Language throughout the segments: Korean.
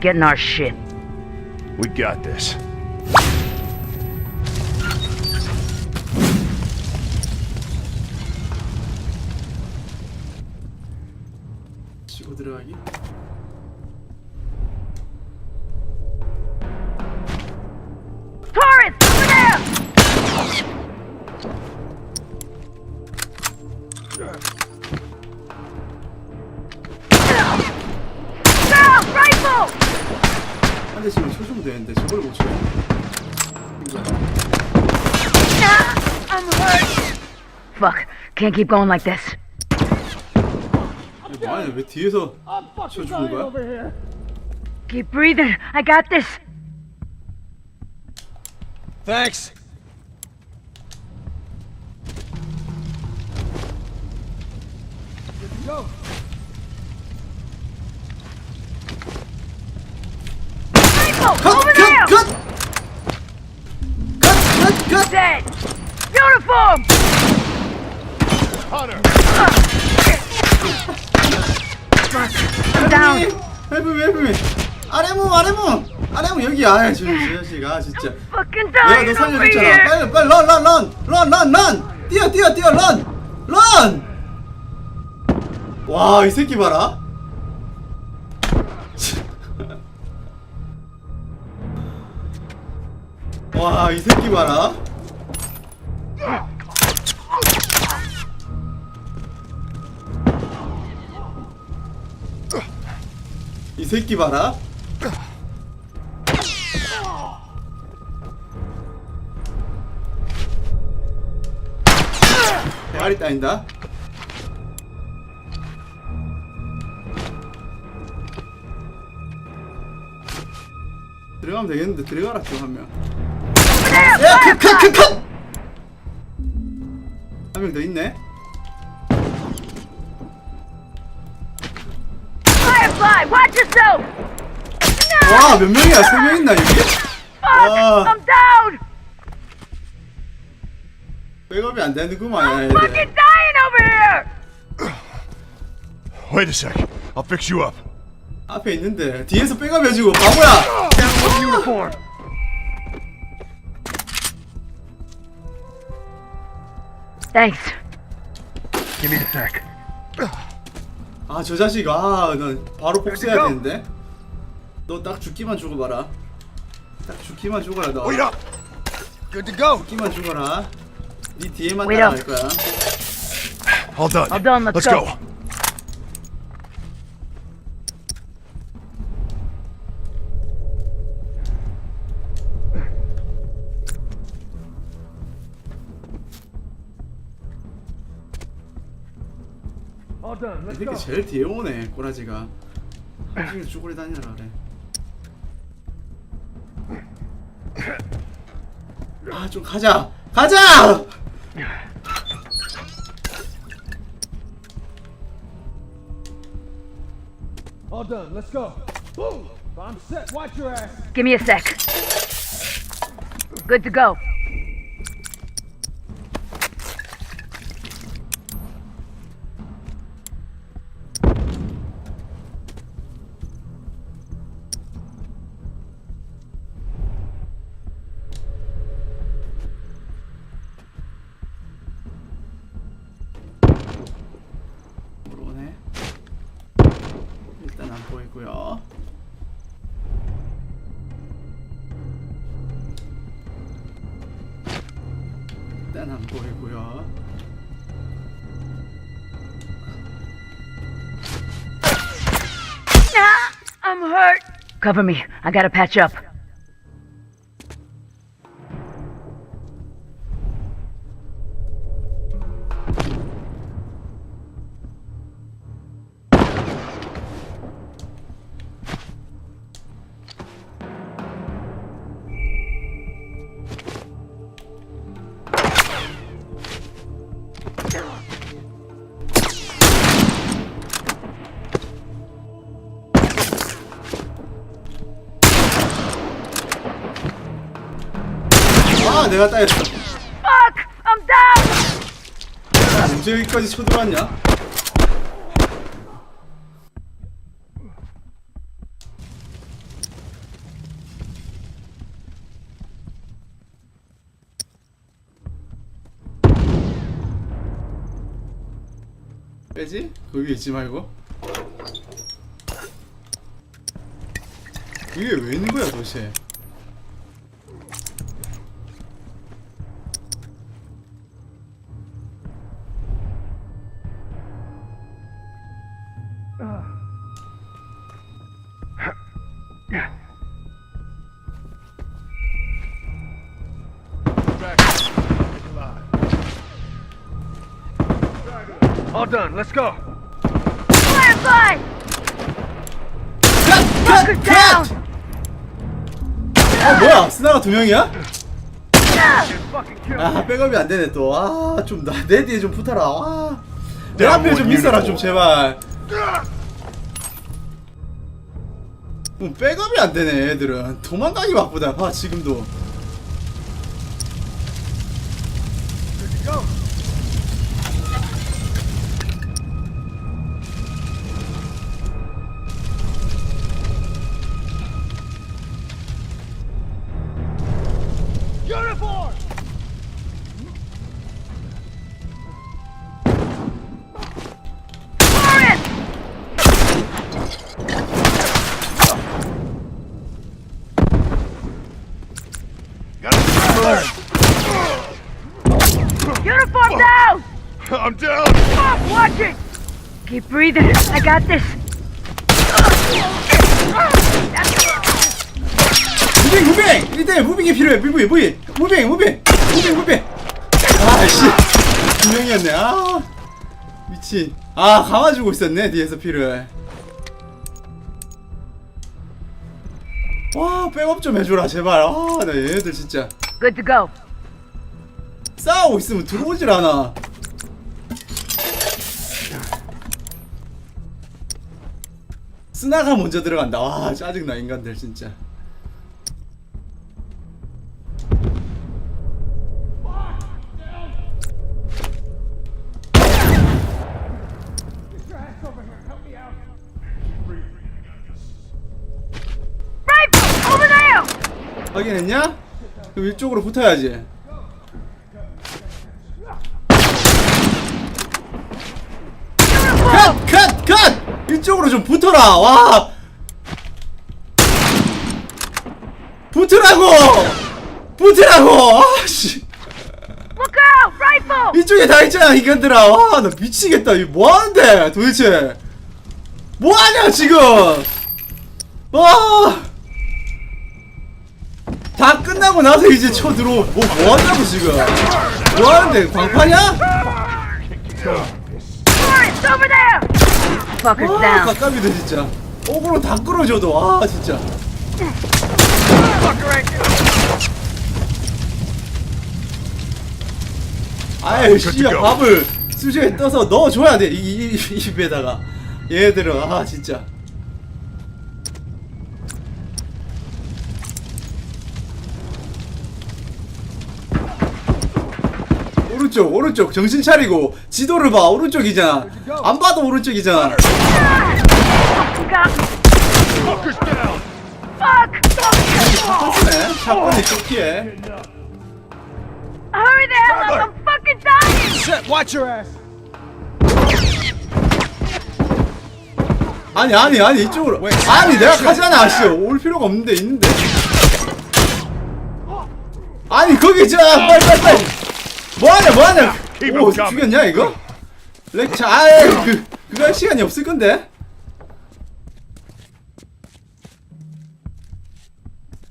getting our shit. We got this. What? 한 대씩은 쳐주면 되는데 저걸 못 쳐. Ah, I'm hurt. Fuck, can't keep going like this. 아니, 뭐하냐? 왜 뒤에서 쳐주는 거야? Keep breathing. I got this. Thanks. Over there! Dead. Hunter. I'm down. 여기 자식 아 진짜. Fucking 내가 dying 너 over 살려줬잖아. here. 빨리 빨리 런런런런런런 뛰어 뛰어 뛰어 런런 와 이 새끼 봐라 와 이 새끼 봐라. 이 새끼 봐라. 대가리 따인다. 들어가면 되겠는데 들어가라 좀 한명 야! 컷컷컷컷! 한명 더 있네 Firefly, watch yourself. No. 와몇 명이야 세 명 있나 여기? Fuck, 와 I'm down. 백업이 안 되는구만 I'm 얘들. fucking dying over here. Wait a sec. I'll fix you up. 앞에 있는데 뒤에서 백업 해주고 바보야 Uniform. Thanks. Give me a sec. 아 저 자식 아넌 바로 복수해야 되는데 너 딱 죽기만 죽어봐라 딱 죽기만 죽어라 너 Wait up. Good to go. 죽기만 죽어라 네 뒤에만 Wait 따라갈 up. 거야 All done. All done, let's Let's go. 새끼 제일 뒤에 오네 꼬라지가 나중에 쭈그리 다니라 그래 아 좀 가자 가자 All done. Let's go. Boom. I'm set. Watch your ass. Give me a sec. Good to go. 안 보이고요 Ah, I'm hurt. Cover me. I gotta patch up. 아, 내가 따였어 Fuck! I'm down! 언제 여기까지 쳐들어왔냐? 빼지? 그 거기 있지 말고 이게 왜 있는 거야 도대체 Let's go. Firefly! 컷! 컷! down! 컷! 어 뭐야 스나가 두 명이야? 아 백업이 안 되네 또 아좀 내 뒤에 좀 붙어라 아내 Down 앞에 좀 있어라 좀 제발 뭐 백업이 안 되네 애들은 도망가기 바쁘다 봐 지금도 I'm down! Stop watching! Keep breathing. I got this. 무빙 무빙! 이때 무빙이 필요해 무빙 무빙 무빙 무빙 무빙 무빙 아씨 두 명이었네 아 미친 아 감아주고 있었네 뒤에서 피를 와 백업 좀 해줘라 제발 아나 얘네들 진짜 Good to go. 싸우고 있으면 들어오질 않아 스나가 먼저 들어간다 와 짜증나 인간들 진짜! 확인했냐? 그럼 이쪽으로 붙어야지. 컷! 컷! 컷! 이쪽으로 좀 붙어라! 와! 붙으라고! 붙으라고! 아씨! 이쪽에 다 있잖아, 인간들아! 와, 나 미치겠다. 이거 뭐 하는데, 도대체? 뭐 하냐, 지금! 와! 다 끝나고 나서 이제 쳐 들어. 뭐, 뭐 한다고, 지금? 뭐 하는데, 광파냐? Forrest, over there! Fuckers 와, down. 가깝이다, 진짜. 억으로 다 끌어줘도, 아, 진짜. 아유, 씨야. 밥을 수저에 떠서 넣어줘야 돼, 이, 이, 이 입에다가. 얘들은, 아, 진짜. 오른쪽, 오른쪽, 정신 차리고, 지도를 봐, 오른쪽이잖아. 안 봐도 오른쪽이잖아. 네, 샷건이 좋기에. Hurry the hell up! I'm fucking dying! Shit, watch your ass. 아니 아니 아니 이쪽으로 아니 내가 가잖아 씨 올 필요가 없는데 있는데 아니 거기 있잖아 빨리 빨리 빨리 뭐하냐 뭐하냐 오. 죽였냐 이거? 렉차 아이 그 그거 할 시간이 없을 건데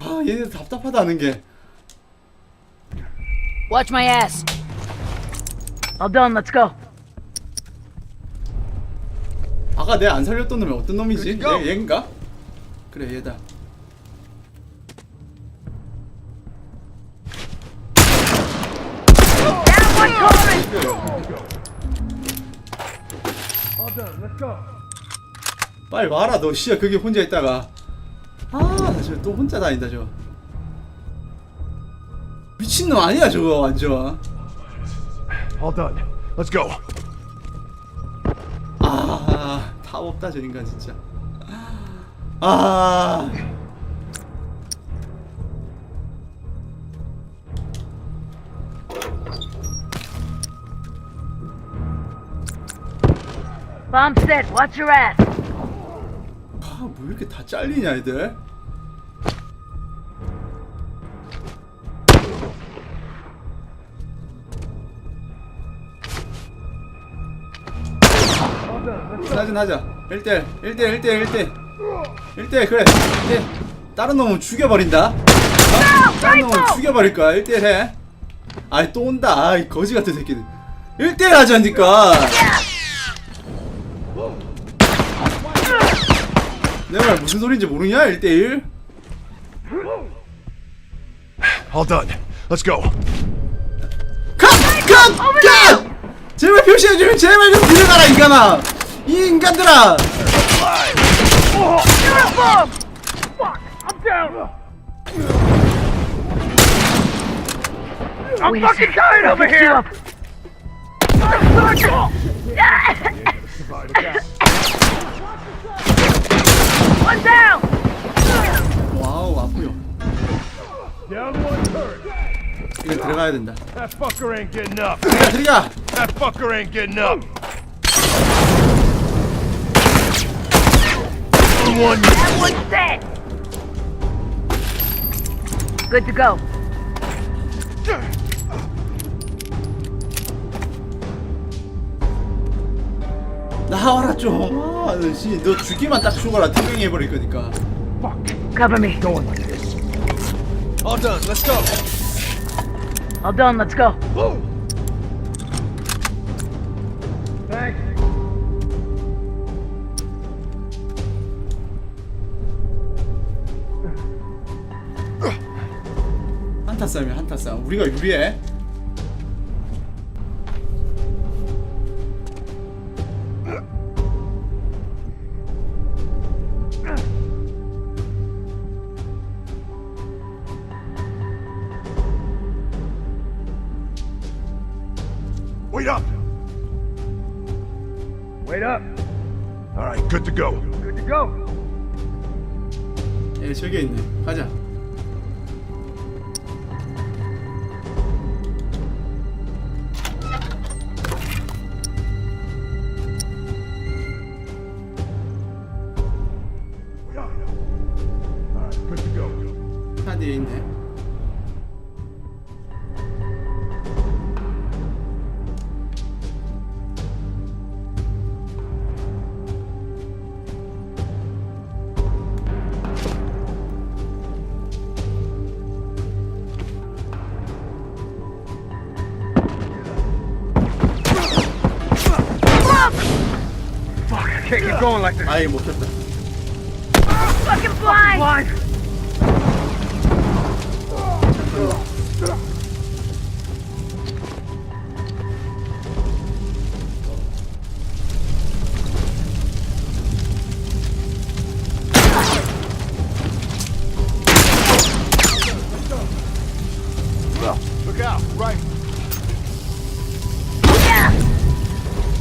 아 얘네들 답답하다는 게 Watch my ass. All done. Let's go. 아까 내가 안 살렸던 놈이 어떤 놈이지? Go. 얘, 얘인가? 그래 얘다 빨리 와라 너. 씨야 거기 혼자 있다가. 아저 또 혼자 다닌다 저. 미친놈 아니야 저거 완전. All done. Let's go. 아답 없다 저 인간 진짜. 아 Bomb set. Watch your ass. 아, 뭐 이렇게 다 잘리냐, 애들? 하자 하자. 1대 1대 1대 1대. 1대 그래. 1대. 다른 놈은 죽여버린다. 어? 다른 놈은 죽여버릴 거야. 1대 해. 아이 또 온다. 아이 거지 같은 새끼들. 1대 하자니까 내 말 무슨 소린지 모르냐 1대1 All done. Let's go. 컷! 컷! 컷! 제발 표시해주면 제발 좀 들어가라 인간아 이 인간들아. I'm fucking tired over here. One down. 와우 아프요 Down one turret. 이거 들어가야 된다 That fucker ain't getting up. 들어가 들어가 That fucker ain't getting up. One. That one's dead. Good to go. 나와라 좀아너너 죽기만 딱 죽어라 투명히 해버릴 거니까 Cover me. All done. Let's go. All done. Let's go. Thanks. 한타 싸움이야 한타 싸움 우리가 유리해 Wait up. Wait up. All right. Good to go. Good to go. 예 저기 있네 가자 Like this. 아이 못했다 Fucking blind. Blind. Look out. Right.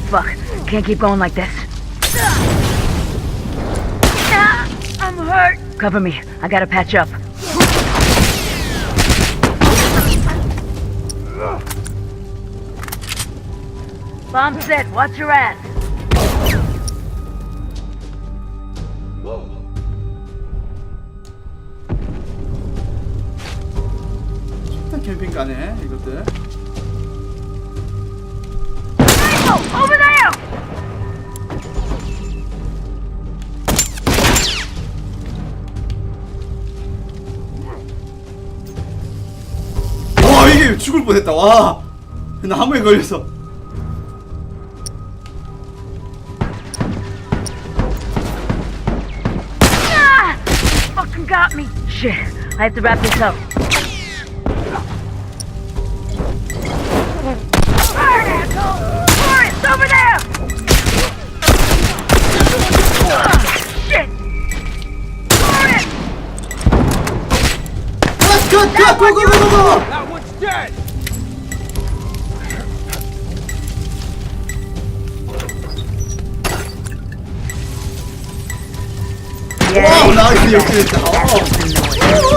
Fuck. Can't keep going like this. Cover me. I gotta patch up. Bomb set. Watch your ass. 일단 캠핑 가네 이것들 죽을 뻔했다 와 나무에 걸려서 Ah! Fucking got me. Shit. I have to wrap this up. Fire, asshole! Forrest, over there! Ah, shit! Forrest! 컷컷컷고고고고고 That one's dead. 와우 나이스 역전했다 어.